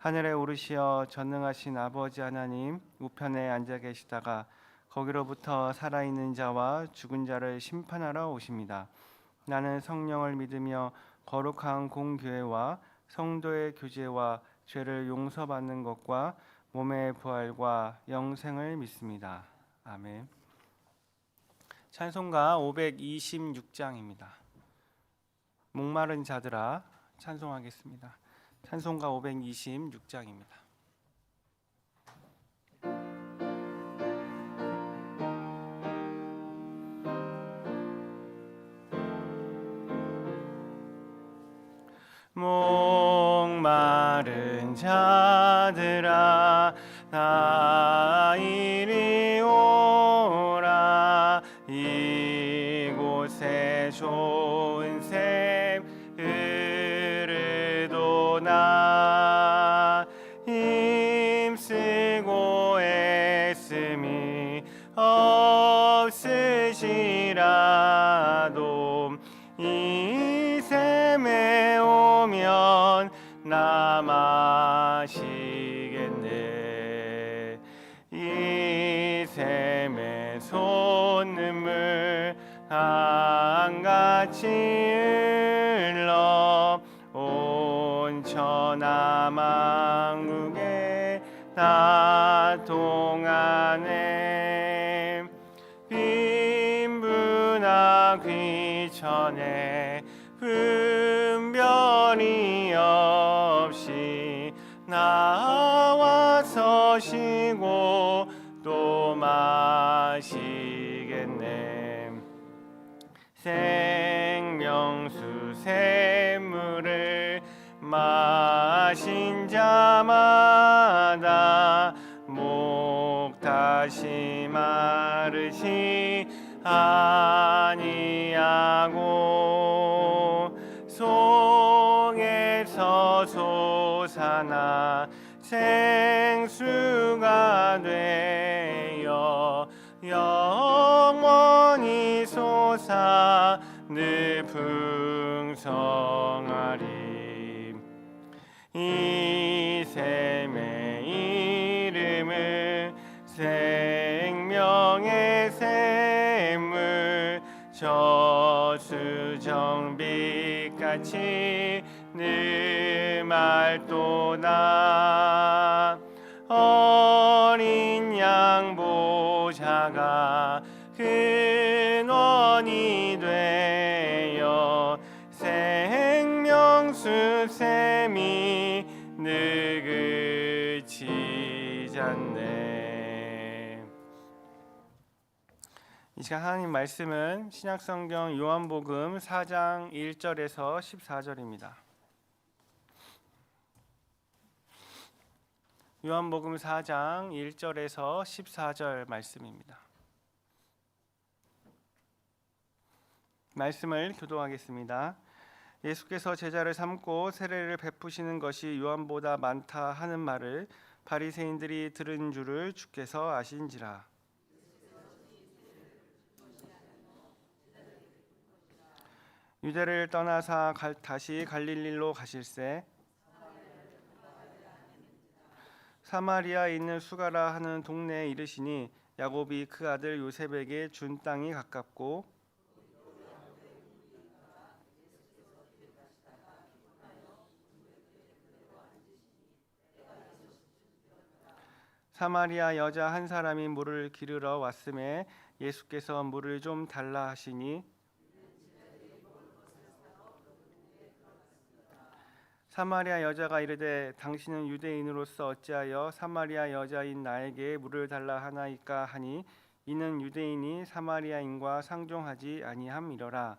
하늘에 오르시어 전능하신 아버지 하나님 우편에 앉아 계시다가 거기로부터 살아있는 자와 죽은 자를 심판하러 오십니다. 나는 성령을 믿으며 거룩한 공교회와 성도의 교제와 죄를 용서받는 것과 몸의 부활과 영생을 믿습니다. 아멘. 찬송가 526장입니다. 목마른 자들아 찬송하겠습니다. 찬송가 526장입니다. 목마른 자들아 나 빈부나 귀천에 분별이 없이 나와서 쉬고 아니하고 속에서 솟아나 생수가 되어 영원히 솟아 늘 풍성하리 이 샘의 이름을 생명의 샘물 저수 정빛같이 늘 맑도다 어린 양 보좌가 근원이 되어 생명수 샘이 늘 그치잖네 이 시간 하나님 말씀은 신약성경 요한복음 4장 1절에서 14절입니다. 요한복음 4장 1절에서 14절 말씀입니다. 말씀을 교도하겠습니다. 예수께서 제자를 삼고 세례를 베푸시는 것이 요한보다 많다 하는 말을 바리새인들이 들은 줄을 주께서 아신지라. 유대를 떠나사 갈- 다시 갈릴리로 가실새 사마리아에 있는 수가라 하는 동네에 이르시니 야곱이 그 아들 요셉에게 준 땅이 가깝고 사마리아 여자 한 사람이 물을 기르러 왔음에 예수께서 물을 좀 달라 하시니 사마리아 여자가 이르되 당신은 유대인으로서 어찌하여 사마리아 여자인 나에게 물을 달라 하나이까 하니 이는 유대인이 사마리아인과 상종하지 아니함이러라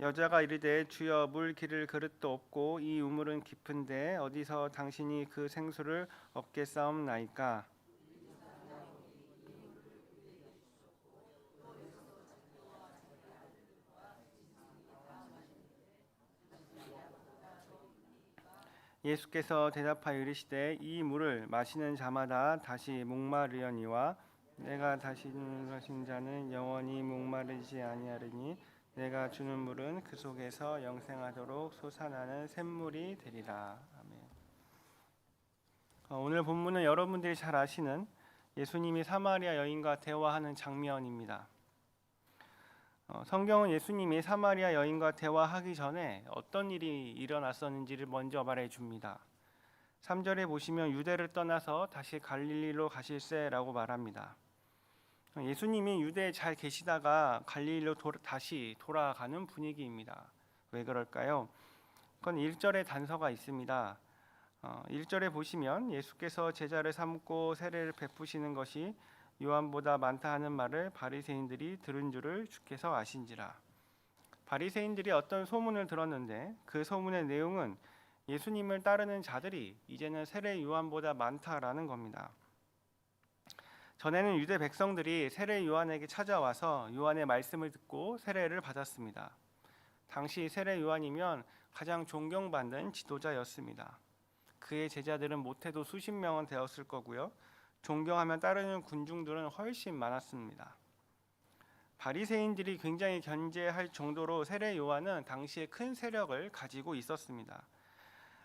여자가 이르되 주여 물 기를 그릇도 없고 이 우물은 깊은데 어디서 당신이 그 생수를 얻게 싸움나이까? 예수께서 대답하여 이르시되 이 물을 마시는 자마다 다시 목마르려니와 내가 다시는 하신 자는 영원히 목마르지 아니하리니 내가 주는 물은 그 속에서 영생하도록 솟아나는 샘물이 되리라. 아멘. 어, 오늘 본문은 여러분들이 잘 아시는 예수님이 사마리아 여인과 대화하는 장면입니다. 어, 성경은 예수님이 사마리아 여인과 대화하기 전에 어떤 일이 일어났었는지를 먼저 말해 줍니다. 3절에 보시면 유대를 떠나서 다시 갈릴리로 가실세라고 말합니다. 어, 예수님이 유대에 잘 계시다가 갈릴리로 도, 다시 돌아가는 분위기입니다. 왜 그럴까요? 그건 1절에 단서가 있습니다. 어, 1절에 보시면 예수께서 제자를 삼고 세례를 베푸시는 것이 요한보다 많다 하는 말을 바리새인들이 들은 줄을 주께서 아신지라. 바리새인들이 어떤 소문을 들었는데 그 소문의 내용은 예수님을 따르는 자들이 이제는 세례 요한보다 많다라는 겁니다. 전에는 유대 백성들이 세례 요한에게 찾아와서 요한의 말씀을 듣고 세례를 받았습니다. 당시 세례 요한이면 가장 존경받는 지도자였습니다. 그의 제자들은 못해도 수십 명은 되었을 거고요. 존경하면 따르는 군중들은 훨씬 많았습니다. 바리새인들이 굉장히 견제할 정도로 세례 요한은 당시에 큰 세력을 가지고 있었습니다.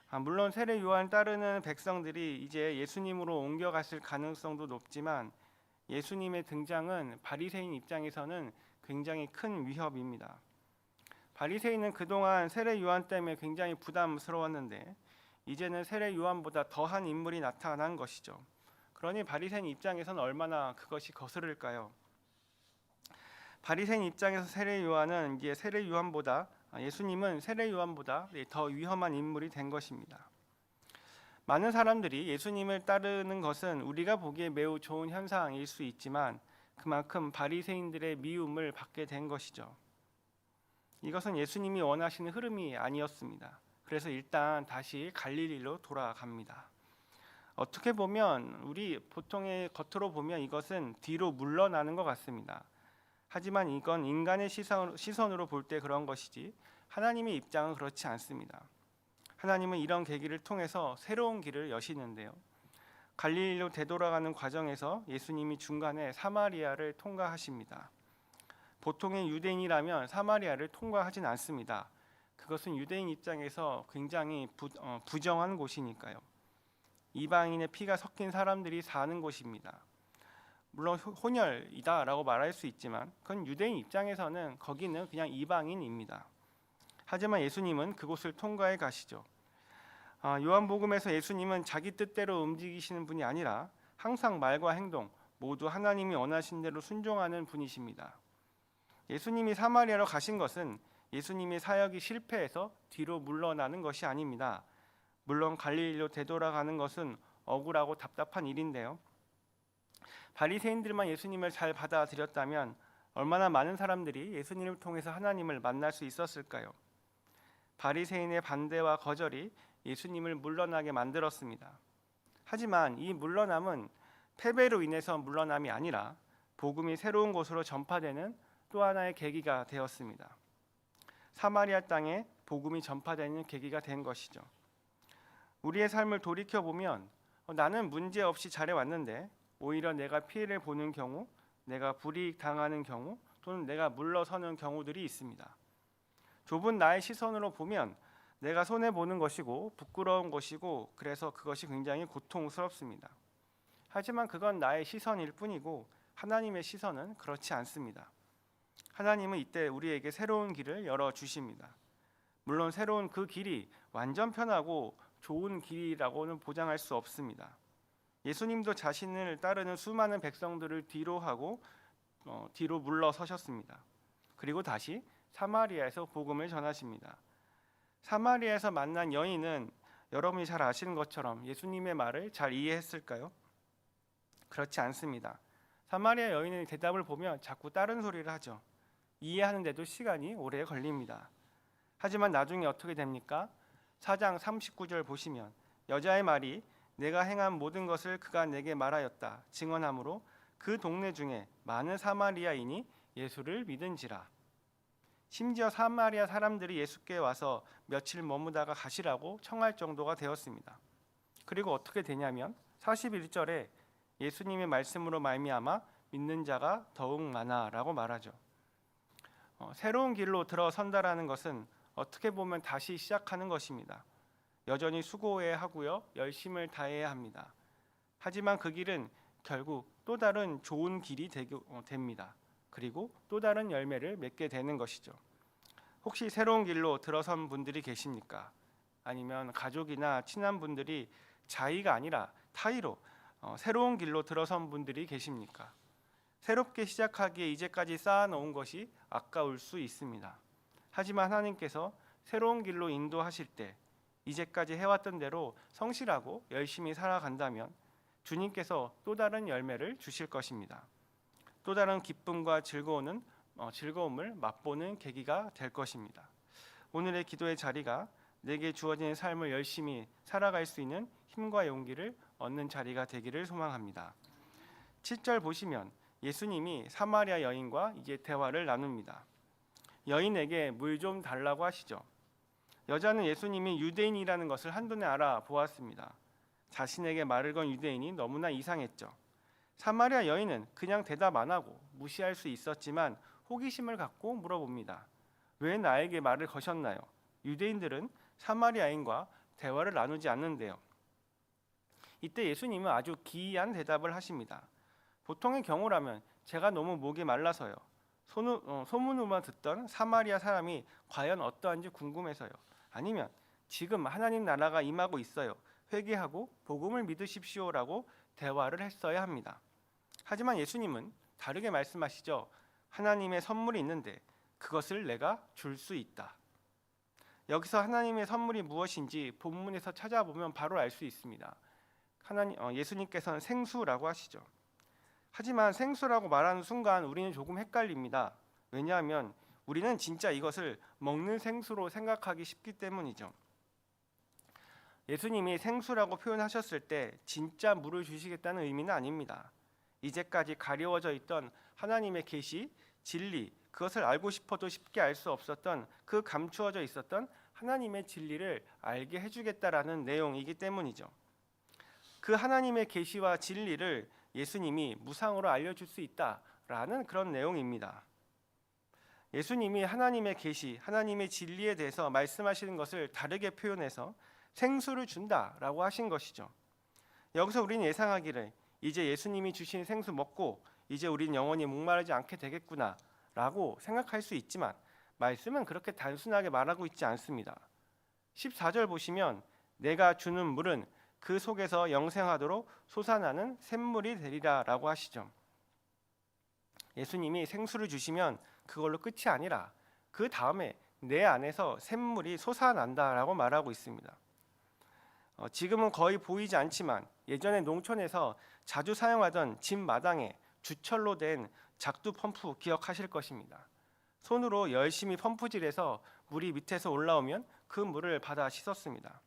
아, 물론 세례 요한 따르는 백성들이 이제 예수님으로 옮겨갔을 가능성도 높지만 예수님의 등장은 바리새인 입장에서는 굉장히 큰 위협입니다. 바리새인은 그동안 세례 요한 때문에 굉장히 부담스러웠는데 이제는 세례 요한보다 더한 인물이 나타난 것이죠. 그러니 바리새인 입장에서는 얼마나 그것이 거스를까요? 바리새인 입장에서 세례 요한은 이제 세례 요한보다 아, 예수님은 세례 요한보다 더 위험한 인물이 된 것입니다. 많은 사람들이 예수님을 따르는 것은 우리가 보기에 매우 좋은 현상일 수 있지만 그만큼 바리새인들의 미움을 받게 된 것이죠. 이것은 예수님이 원하시는 흐름이 아니었습니다. 그래서 일단 다시 갈릴리로 돌아갑니다. 어떻게 보면 우리 보통의 겉으로 보면 이것은 뒤로 물러나는 것 같습니다. 하지만 이건 인간의 시선, 시선으로 볼 때 그런 것이지 하나님의 입장은 그렇지 않습니다. 하나님은 이런 계기를 통해서 새로운 길을 여시는데요. 갈릴리로 되돌아가는 과정에서 예수님이 중간에 사마리아를 통과하십니다. 보통의 유대인이라면 사마리아를 통과하진 않습니다. 그것은 유대인 입장에서 굉장히 부, 어, 부정한 곳이니까요. 이방인의 피가 섞인 사람들이 사는 곳입니다. 물론 혼혈이다라고 말할 수 있지만 그건 유대인 입장에서는 거기는 그냥 이방인입니다. 하지만 예수님은 그곳을 통과해 가시죠. 아, 요한복음에서 예수님은 자기 뜻대로 움직이시는 분이 아니라 항상 말과 행동 모두 하나님이 원하신 대로 순종하는 분이십니다. 예수님이 사마리아로 가신 것은 예수님의 사역이 실패해서 뒤로 물러나는 것이 아닙니다. 물론 갈릴리로 되돌아가는 것은 억울하고 답답한 일인데요. 바리새인들만 예수님을 잘 받아들였다면 얼마나 많은 사람들이 예수님을 통해서 하나님을 만날 수 있었을까요? 바리새인의 반대와 거절이 예수님을 물러나게 만들었습니다. 하지만 이 물러남은 패배로 인해서 물러남이 아니라 복음이 새로운 곳으로 전파되는 또 하나의 계기가 되었습니다. 사마리아 땅에 복음이 전파되는 계기가 된 것이죠. 우리의 삶을 돌이켜 보면 어, 나는 문제 없이 잘해 왔는데 오히려 내가 피해를 보는 경우, 내가 불이익 당하는 경우, 또는 내가 물러서는 경우들이 있습니다. 좁은 나의 시선으로 보면 내가 손해 보는 것이고 부끄러운 것이고 그래서 그것이 굉장히 고통스럽습니다. 하지만 그건 나의 시선일 뿐이고 하나님의 시선은 그렇지 않습니다. 하나님은 이때 우리에게 새로운 길을 열어 주십니다. 물론 새로운 그 길이 완전 편하고 좋은 길이라고는 보장할 수 없습니다. 예수님도 자신을 따르는 수많은 백성들을 뒤로 하고 어, 뒤로 물러서셨습니다. 그리고 다시 사마리아에서 복음을 전하십니다. 사마리아에서 만난 여인은 여러분이 잘 아시는 것처럼 예수님의 말을 잘 이해했을까요? 그렇지 않습니다. 사마리아 여인의 대답을 보면 자꾸 다른 소리를 하죠. 이해하는데도 시간이 오래 걸립니다. 하지만 나중에 어떻게 됩니까? 4장 39절 보시면 여자의 말이 내가 행한 모든 것을 그가 내게 말하였다 증언하므로 그 동네 중에 많은 사마리아인이 예수를 믿은지라. 심지어 사마리아 사람들이 예수께 와서 며칠 머무다가 가시라고 청할 정도가 되었습니다. 그리고 어떻게 되냐면 41절에 예수님의 말씀으로 말미암아 믿는 자가 더욱 많아라고 말하죠. 어, 새로운 길로 들어선다라는 것은 어떻게 보면 다시 시작하는 것입니다. 여전히 수고해야 하고요, 열심을 다해야 합니다. 하지만 그 길은 결국 또 다른 좋은 길이 되고, 어, 됩니다. 그리고 또 다른 열매를 맺게 되는 것이죠. 혹시 새로운 길로 들어선 분들이 계십니까? 아니면 가족이나 친한 분들이 자의가 아니라 타의로 어, 새로운 길로 들어선 분들이 계십니까? 새롭게 시작하기에 이제까지 쌓아놓은 것이 아까울 수 있습니다. 하지만 하나님께서 새로운 길로 인도하실 때 이제까지 해왔던 대로 성실하고 열심히 살아간다면 주님께서 또 다른 열매를 주실 것입니다. 또 다른 기쁨과 즐거움은 어, 즐거움을 맛보는 계기가 될 것입니다. 오늘의 기도의 자리가 내게 주어진 삶을 열심히 살아갈 수 있는 힘과 용기를 얻는 자리가 되기를 소망합니다. 7절 보시면 예수님이 사마리아 여인과 이제 대화를 나눕니다. 여인에게 물 좀 달라고 하시죠. 여자는 예수님이 유대인이라는 것을 한눈에 알아 보았습니다. 자신에게 말을 건 유대인이 너무나 이상했죠. 사마리아 여인은 그냥 대답 안 하고 무시할 수 있었지만 호기심을 갖고 물어봅니다. 왜 나에게 말을 거셨나요? 유대인들은 사마리아인과 대화를 나누지 않는데요. 이때 예수님은 아주 기이한 대답을 하십니다. 보통의 경우라면 제가 너무 목이 말라서요. 소문, 어, 소문으로만 듣던 사마리아 사람이 과연 어떠한지 궁금해서요. 아니면 지금 하나님 나라가 임하고 있어요. 회개하고 복음을 믿으십시오라고 대화를 했어야 합니다. 하지만 예수님은 다르게 말씀하시죠. 하나님의 선물이 있는데 그것을 내가 줄 수 있다. 여기서 하나님의 선물이 무엇인지 본문에서 찾아보면 바로 알 수 있습니다. 하나님 어, 예수님께서는 생수라고 하시죠. 하지만 생수라고 말하는 순간 우리는 조금 헷갈립니다. 왜냐하면 우리는 진짜 이것을 먹는 생수로 생각하기 쉽기 때문이죠. 예수님이 생수라고 표현하셨을 때 진짜 물을 주시겠다는 의미는 아닙니다. 이제까지 가려워져 있던 하나님의 계시, 진리, 그것을 알고 싶어도 쉽게 알 수 없었던 그 감추어져 있었던 하나님의 진리를 알게 해주겠다라는 내용이기 때문이죠. 그 하나님의 계시와 진리를 예수님이 무상으로 알려줄 수 있다라는 그런 내용입니다. 예수님이 하나님의 계시, 하나님의 진리에 대해서 말씀하시는 것을 다르게 표현해서 생수를 준다라고 하신 것이죠. 여기서 우리는 예상하기를 이제 예수님이 주신 생수 먹고 이제 우리는 영원히 목마르지 않게 되겠구나라고 생각할 수 있지만 말씀은 그렇게 단순하게 말하고 있지 않습니다. 14절 보시면 내가 주는 물은 그 속에서 영생하도록 솟아나는 샘물이 되리라라고 하시죠. 예수님이 생수를 주시면 그걸로 끝이 아니라 그 다음에 내 안에서 샘물이 솟아난다라고 말하고 있습니다. 어, 지금은 거의 보이지 않지만 예전에 농촌에서 자주 사용하던 집 마당에 주철로 된 작두 펌프 기억하실 것입니다. 손으로 열심히 펌프질해서 물이 밑에서 올라오면 그 물을 받아 씻었습니다.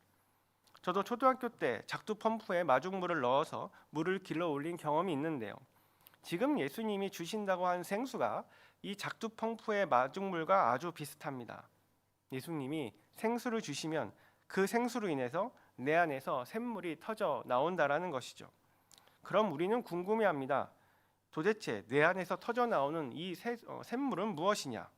저도 초등학교 때 작두 펌프에 마중물을 넣어서 물을 길러 올린 경험이 있는데요. 지금 예수님이 주신다고 한 생수가 이 작두 펌프의 마중물과 아주 비슷합니다. 예수님이 생수를 주시면 그 생수로 인해서 내 안에서 샘물이 터져 나온다라는 것이죠. 그럼 우리는 궁금해합니다. 도대체 내 안에서 터져 나오는 이 새, 어, 샘물은 무엇이냐?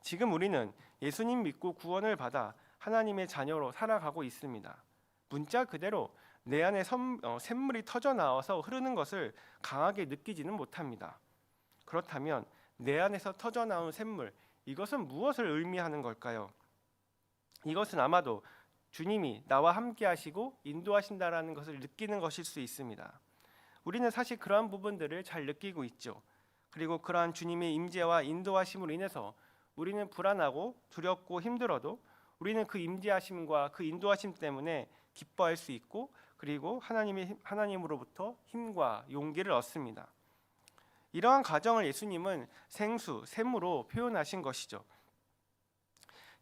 지금 우리는 예수님 믿고 구원을 받아 하나님의 자녀로 살아가고 있습니다. 문자 그대로 내 안에 선, 어, 샘물이 터져 나와서 흐르는 것을 강하게 느끼지는 못합니다. 그렇다면 내 안에서 터져 나온 샘물 이것은 무엇을 의미하는 걸까요? 이것은 아마도 주님이 나와 함께 하시고 인도하신다라는 것을 느끼는 것일 수 있습니다. 우리는 사실 그러한 부분들을 잘 느끼고 있죠. 그리고 그러한 주님의 임재와 인도하심으로 인해서 우리는 불안하고 두렵고 힘들어도 우리는 그 임재하심과 그 인도하심 때문에 기뻐할 수 있고 그리고 하나님의 하나님으로부터 힘과 용기를 얻습니다. 이러한 가정을 예수님은 생수, 샘으로 표현하신 것이죠.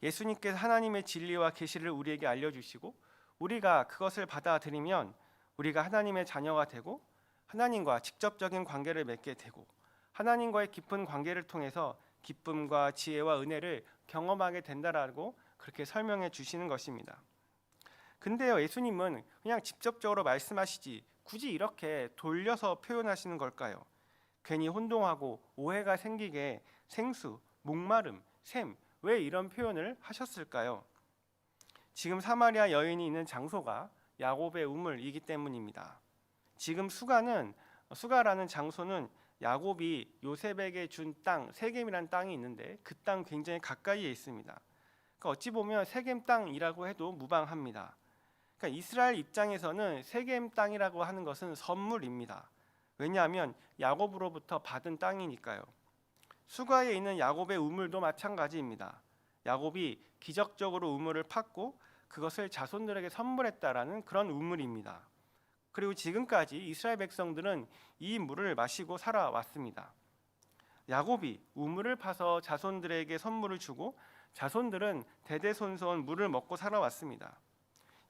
예수님께서 하나님의 진리와 계시를 우리에게 알려 주시고 우리가 그것을 받아들이면 우리가 하나님의 자녀가 되고 하나님과 직접적인 관계를 맺게 되고 하나님과의 깊은 관계를 통해서 기쁨과 지혜와 은혜를 경험하게 된다라고 그렇게 설명해 주시는 것입니다. 근데요, 예수님은 그냥 직접적으로 말씀하시지 굳이 이렇게 돌려서 표현하시는 걸까요? 괜히 혼동하고 오해가 생기게 생수, 목마름, 샘, 왜 이런 표현을 하셨을까요? 지금 사마리아 여인이 있는 장소가 야곱의 우물이기 때문입니다. 지금 수가는 수가라는 장소는 야곱이 요셉에게 준 땅 세겜이라는 땅이 있는데 그 땅 굉장히 가까이에 있습니다. 그러니까 어찌 보면 세겜 땅이라고 해도 무방합니다. 그러니까 이스라엘 입장에서는 세겜 땅이라고 하는 것은 선물입니다. 왜냐하면 야곱으로부터 받은 땅이니까요. 수가에 있는 야곱의 우물도 마찬가지입니다. 야곱이 기적적으로 우물을 팠고 그것을 자손들에게 선물했다라는 그런 우물입니다. 그리고 지금까지 이스라엘 백성들은 이 물을 마시고 살아왔습니다. 야곱이 우물을 파서 자손들에게 선물을 주고 자손들은 대대손손 물을 먹고 살아왔습니다.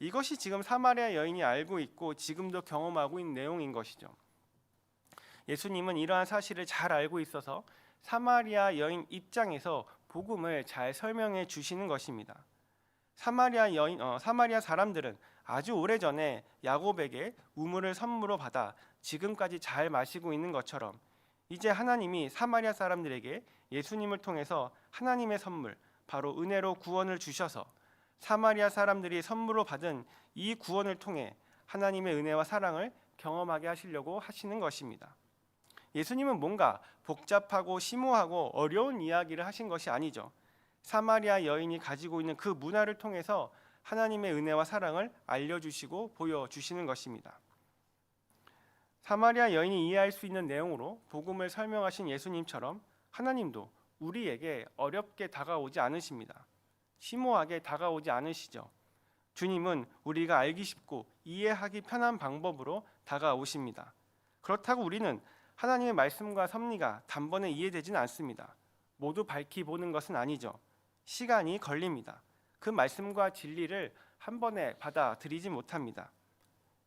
이것이 지금 사마리아 여인이 알고 있고 지금도 경험하고 있는 내용인 것이죠. 예수님은 이러한 사실을 잘 알고 있어서 사마리아 여인 입장에서 복음을 잘 설명해 주시는 것입니다. 사마리아 여인 어, 사마리아 사람들은 아주 오래 전에 야곱에게 우물을 선물로 받아 지금까지 잘 마시고 있는 것처럼 이제 하나님이 사마리아 사람들에게 예수님을 통해서 하나님의 선물 바로 은혜로 구원을 주셔서 사마리아 사람들이 선물로 받은 이 구원을 통해 하나님의 은혜와 사랑을 경험하게 하시려고 하시는 것입니다. 예수님은 뭔가 복잡하고 심오하고 어려운 이야기를 하신 것이 아니죠. 사마리아 여인이 가지고 있는 그 문화를 통해서 하나님의 은혜와 사랑을 알려주시고 보여주시는 것입니다. 사마리아 여인이 이해할 수 있는 내용으로 복음을 설명하신 예수님처럼 하나님도 우리에게 어렵게 다가오지 않으십니다. 심오하게 다가오지 않으시죠. 주님은 우리가 알기 쉽고 이해하기 편한 방법으로 다가오십니다. 그렇다고 우리는 하나님의 말씀과 섭리가 단번에 이해되지는 않습니다. 모두 밝히 보는 것은 아니죠. 시간이 걸립니다. 그 말씀과 진리를 한 번에 받아들이지 못합니다.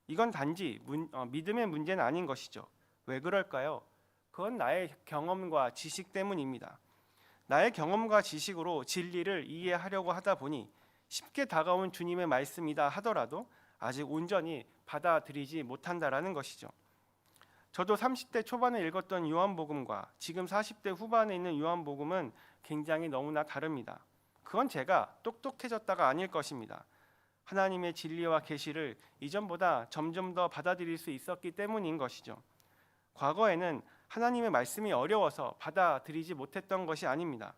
이건 단지 문, 어, 믿음의 문제는 아닌 것이죠. 왜 그럴까요? 그건 나의 경험과 지식 때문입니다. 나의 경험과 지식으로 진리를 이해하려고 하다 보니 쉽게 다가온 주님의 말씀이다 하더라도 아직 온전히 받아들이지 못한다라는 것이죠. 저도 30대 초반에 읽었던 요한복음과 지금 40대 후반에 있는 요한복음은 굉장히 너무나 다릅니다. 그건 제가 똑똑해졌다가 아닐 것입니다. 하나님의 진리와 계시를 이전보다 점점 더 받아들일 수 있었기 때문인 것이죠. 과거에는 하나님의 말씀이 어려워서 받아들이지 못했던 것이 아닙니다.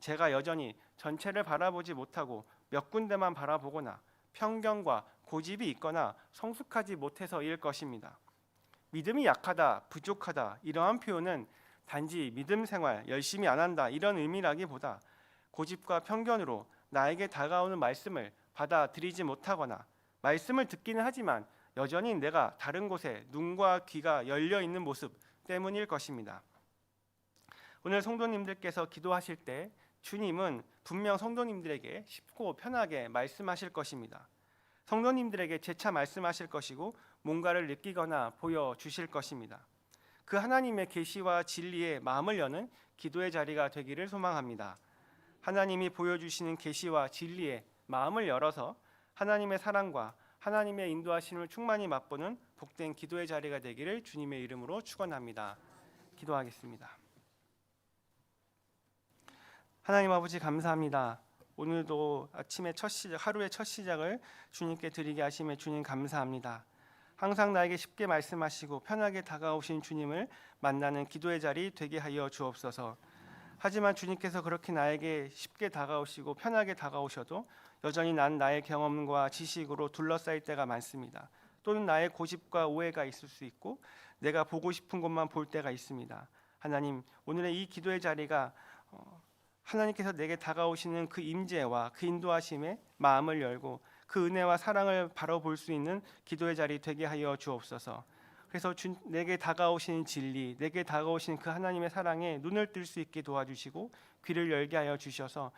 제가 여전히 전체를 바라보지 못하고 몇 군데만 바라보거나 편견과 고집이 있거나 성숙하지 못해서일 것입니다. 믿음이 약하다, 부족하다 이러한 표현은 단지 믿음 생활 열심히 안 한다 이런 의미라기보다 고집과 편견으로 나에게 다가오는 말씀을 받아들이지 못하거나 말씀을 듣기는 하지만 여전히 내가 다른 곳에 눈과 귀가 열려 있는 모습 때문일 것입니다. 오늘 성도님들께서 기도하실 때 주님은 분명 성도님들에게 쉽고 편하게 말씀하실 것입니다. 성도님들에게 재차 말씀하실 것이고 뭔가를 느끼거나 보여 주실 것입니다. 그 하나님의 계시와 진리에 마음을 여는 기도의 자리가 되기를 소망합니다. 하나님이 보여주시는 계시와 진리에 마음을 열어서 하나님의 사랑과 하나님의 인도하심을 충만히 맛보는 복된 기도의 자리가 되기를 주님의 이름으로 축원합니다. 기도하겠습니다. 하나님 아버지 감사합니다. 오늘도 아침의 첫 시작, 하루의 첫 시작을 주님께 드리게 하심에 주님 감사합니다. 항상 나에게 쉽게 말씀하시고 편하게 다가오신 주님을 만나는 기도의 자리 되게 하여 주옵소서. 하지만 주님께서 그렇게 나에게 쉽게 다가오시고 편하게 다가오셔도 여전히 난 나의 경험과 지식으로 둘러싸일 때가 많습니다. 또는 나의 고집과 오해가 있을 수 있고 내가 보고 싶은 것만 볼 때가 있습니다. 하나님, 오늘의 이 기도의 자리가 어, 하나님께서 내게 다가오시는 그 임재와 그 인도하심에 마음을 열고 그 은혜와 사랑을 바라볼 수 있는 기도의 자리 되게 하여 주옵소서. 그래서 주, 내게 다가오시는 진리, 내게 다가오시는 그 하나님의 사랑에 눈을 뜰 수 있게 도와주시고 귀를 열게 하여 주셔서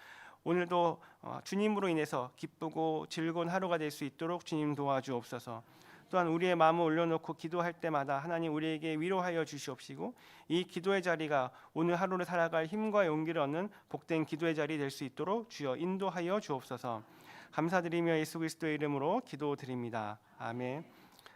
오늘도 어, 주님으로 인해서 기쁘고 즐거운 하루가 될 수 있도록 주님 도와주옵소서. 또한 우리의 마음을 올려놓고 기도할 때마다 하나님 우리에게 위로하여 주시옵시고 이 기도의 자리가 오늘 하루를 살아갈 힘과 용기를 얻는 복된 기도의 자리 될 수 있도록 주여 인도하여 주옵소서. 감사드리며 예수 그리스도의 이름으로 기도드립니다. 아멘.